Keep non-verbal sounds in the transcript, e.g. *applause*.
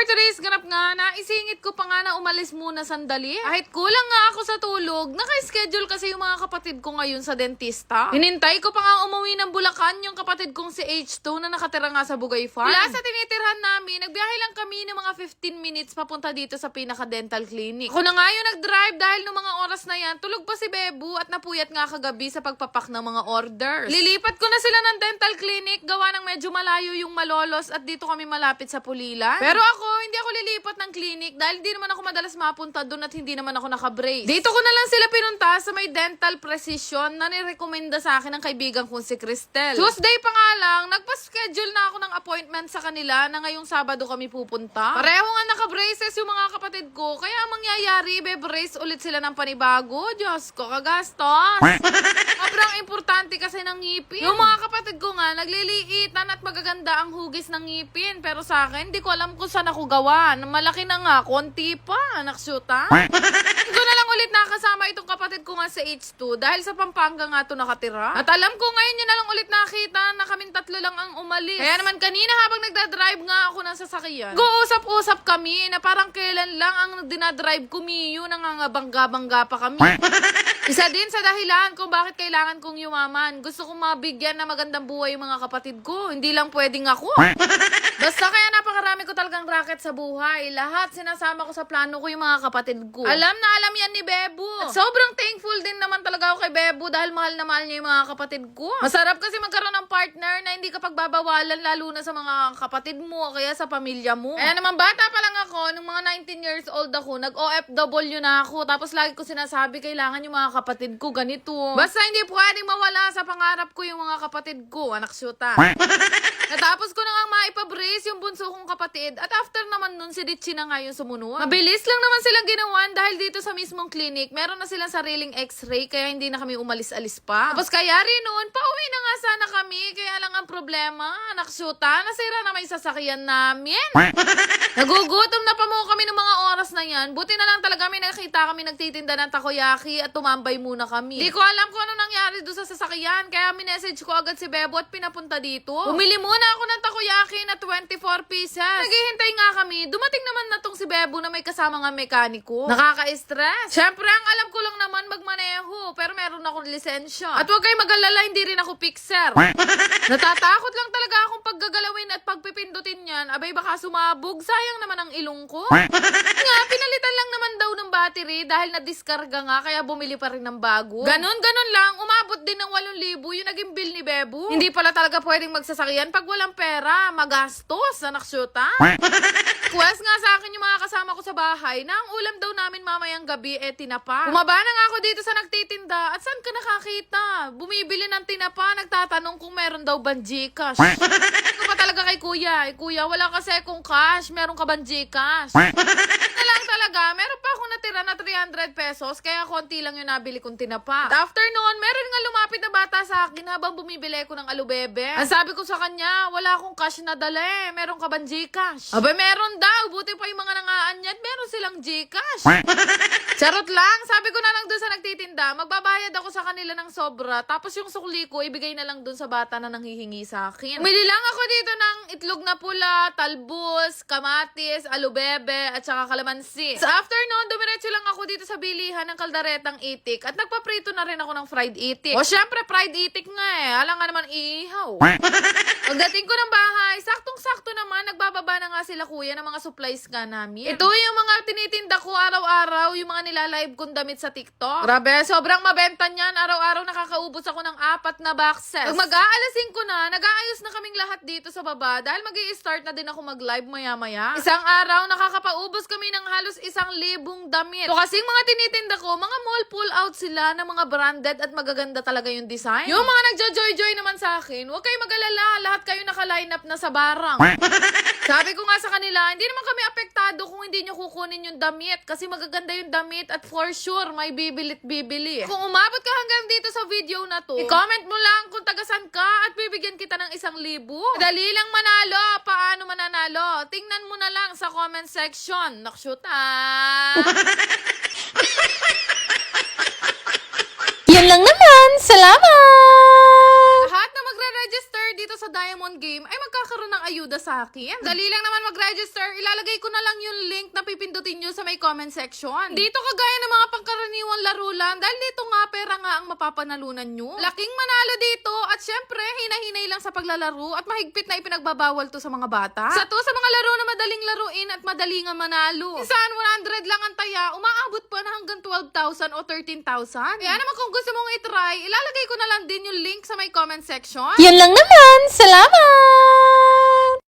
for today's ganap nga, naisingit ko pa nga na umalis muna sandali. Kahit kulang nga ako sa tulog, naka-schedule kasi yung mga kapatid ko ngayon sa dentista. Hinintay ko pa nga umuwi ng Bulacan yung kapatid kong si H2 na nakatira nga sa Bugay Farm. Mula sa tinitirhan namin, nagbiyahe lang kami ng mga 15 minutes papunta dito sa pinaka-dental clinic. Ako na nga yung nag-drive dahil nung mga oras na yan, tulog pa si Bebu at napuyat nga kagabi sa pagpapak ng mga orders. Lilipat ko na sila ng dental clinic, gawa ng medyo malayo yung malolos at dito kami malapit sa Pulilan. Pero ako, hindi ako lilipat ng clinic dahil di naman ako madalas mapunta doon at hindi naman ako nakabrace. Dito ko na lang sila pinunta sa may dental precision na nirekomenda sa akin ng kaibigan kong si Cristel. Tuesday pa nga lang, nagpa-schedule na ako appointment sa kanila na ngayong Sabado kami pupunta. Pareho nga naka-braces yung mga kapatid ko, kaya ang mangyayari, be-brace ulit sila ng panibago. Diyos ko, kagastos. Sobrang importante kasi ng ngipin. Yung mga kapatid ko nga, nagliliitan at magaganda ang hugis ng ngipin. Pero sa akin, di ko alam kung saan ako gawa. Malaki na nga, konti pa. Naksyuta. Hindi ko na lang ulit nakasama itong kapatid ko nga sa H2 dahil sa Pampanga nga to nakatira. At alam ko ngayon yun na lang ulit nakita na kaming tatlo lang ang umalis. Kaya naman kanina habang nagdadrive nga ako ng sasakyan, go-usap-usap kami na parang kailan lang ang dinadrive ko Miyo, nangangabangga-bangga pa kami. *laughs* Isa din sa dahilan kung bakit kailangan kong yumaman. Gusto kong mabigyan na magandang buhay yung mga kapatid ko. Hindi lang pwedeng ako. *laughs* Basta kaya napakarami ko talagang racket sa buhay. Lahat sinasama ko sa plano ko yung mga kapatid ko. Alam na alam yan ni Bebo. At sobrang thankful din naman talaga ako kay Bebo dahil mahal na mahal niya yung mga kapatid ko. Masarap kasi magkaroon ng partner na hindi ka pagbabawalan lalo na sa mga kapatid mo o kaya sa pamilya mo. Kaya naman bata pa lang ako, nung mga 19 years old ako, nag-OFW na ako. Tapos lagi ko sinasabi, kailangan yung mga kapatid ko ganito. Basta hindi pwedeng mawala sa pangarap ko yung mga kapatid ko, anak syuta. *laughs* Natapos ko na nga maipabrace yung bunso kong kapatid at after naman nun si Richie na nga yung sumunod. Mabilis lang naman silang ginawan dahil dito sa mismong clinic meron na silang sariling x-ray kaya hindi na kami umalis-alis pa. Tapos kaya rin noon, pauwi na nga sana kami kaya lang ang problema, anak syuta, nasira na may sasakyan namin. *laughs* Nagugutom na pa mo kami ng mga oras na yan. Buti na lang talaga may nakita kami nagtitinda ng takoyaki at tumambay muna kami. Di ko alam kung ano nangyari doon sa sasakyan. Kaya minessage ko agad si Bebo at pinapunta dito. Bumili muna ako ng takoyaki na 24 pieces. Naghihintay nga kami. Dumating naman na tong si Bebo na may kasama nga mekaniko. Nakaka-stress. Syempre, ang alam ko lang naman magmaneho. Pero meron akong lisensya. At huwag kayo mag-alala, hindi rin ako fixer. *laughs* Natatakot lang talaga akong paggagalawin at pagpipindutin yan. Abay, baka sumabog. Sayang naman ang ilong ko. nga, pinalitan lang naman daw ng battery dahil na-discarga nga kaya bumili pa rin ng bago. Ganon, ganon lang. Umabot din ng 8,000 yung naging bill ni Bebo. Hindi pala talaga pwedeng magsasakyan pag walang pera. Magastos, anak syuta. Quest nga sa akin yung mga kasama ko sa bahay na ang ulam daw namin mamayang gabi eh tinapa. Bumaba na nga ako dito sa nagtitinda at saan ka nakakita? Bumibili ng tinapa, nagtatanong kung meron daw bang Gcash. Ano pa talaga kay kuya? Eh, kuya, wala kasi kung cash. Meron ka bang Gcash? na lang talaga, meron pa akong natira na 300 pesos, kaya konti lang yung nabili kong tinapa. At after noon, meron nga lumapit na bata sa akin habang bumibili ko ng alubebe. Ang sabi ko sa kanya, wala akong cash na dala eh. Meron ka bang Gcash? Aba, meron daw. Buti pa yung mga nangaan yan, meron silang Gcash. Charot lang. Sabi ko na lang dun sa nagtitinda, magbabayad ako sa kanila ng sobra. Tapos yung sukli ko, ibigay na lang dun sa bata na nanghihingi sa akin. Umili lang ako dito ng itlog na pula, talbos, kamatis, alubebe, at saka kalamansi. Sa afternoon, dumiretso lang ako dito sa bilihan ng kaldaretang itik at nagpaprito na rin ako ng fried itik. O syempre, fried itik nga eh. Alam nga naman, ihaw. *laughs* Pagdating ko ng bahay, saktong-sakto naman, nagbababa na nga sila kuya ng mga supplies nga namin. Ito yung mga tinitinda ko araw-araw, yung mga nilalive kong damit sa TikTok. Grabe, sobrang mabenta niyan. Araw-araw nakakaubos ako ng apat na boxes. Pag mag-aalasin ko na, nag-aayos na kaming lahat dito sa baba dahil mag start na din ako mag-live maya-maya. Isang araw, nakakapaubos kami ng halos isang libong damit. So kasing mga tinitinda ko, mga mall pull out sila ng mga branded at magaganda talaga yung design. Yung mga nagjo-joy-joy naman sa akin, huwag kayo mag-alala, lahat kayo naka-line up na sa barang. *laughs* Sabi ko nga sa kanila, hindi naman kami apektado kung hindi nyo kukunin yung damit kasi magaganda yung damit at for sure may bibilit bibili. Kung umabot ka hanggang dito sa video na to, i-comment mo lang kung tagasan ka at bibigyan kita ng isang libo. Dali lang manalo. Paano mananalo? Tingnan mo na lang sa comment section. Nakshoot *laughs* ah! Yan lang naman. Salamat! Magkakaroon ng ayuda sa akin. Dali lang naman mag-register. Ilalagay ko na lang yung link na pipindutin nyo sa may comment section. Dito kagaya ng mga pangkaraniwang laro dahil dito nga pera nga ang mapapanalunan nyo. Laking manalo dito at syempre hinahinay lang sa paglalaro at mahigpit na ipinagbabawal to sa mga bata. Sa to sa mga laro na madaling laruin at madaling nga manalo. Minsan 100 lang ang taya, umaabot pa na hanggang 12,000 o 13,000. Kaya naman kung gusto mong itry, ilalagay ko na lang din yung link sa may comment section. Yun lang naman. Salamat! Bye.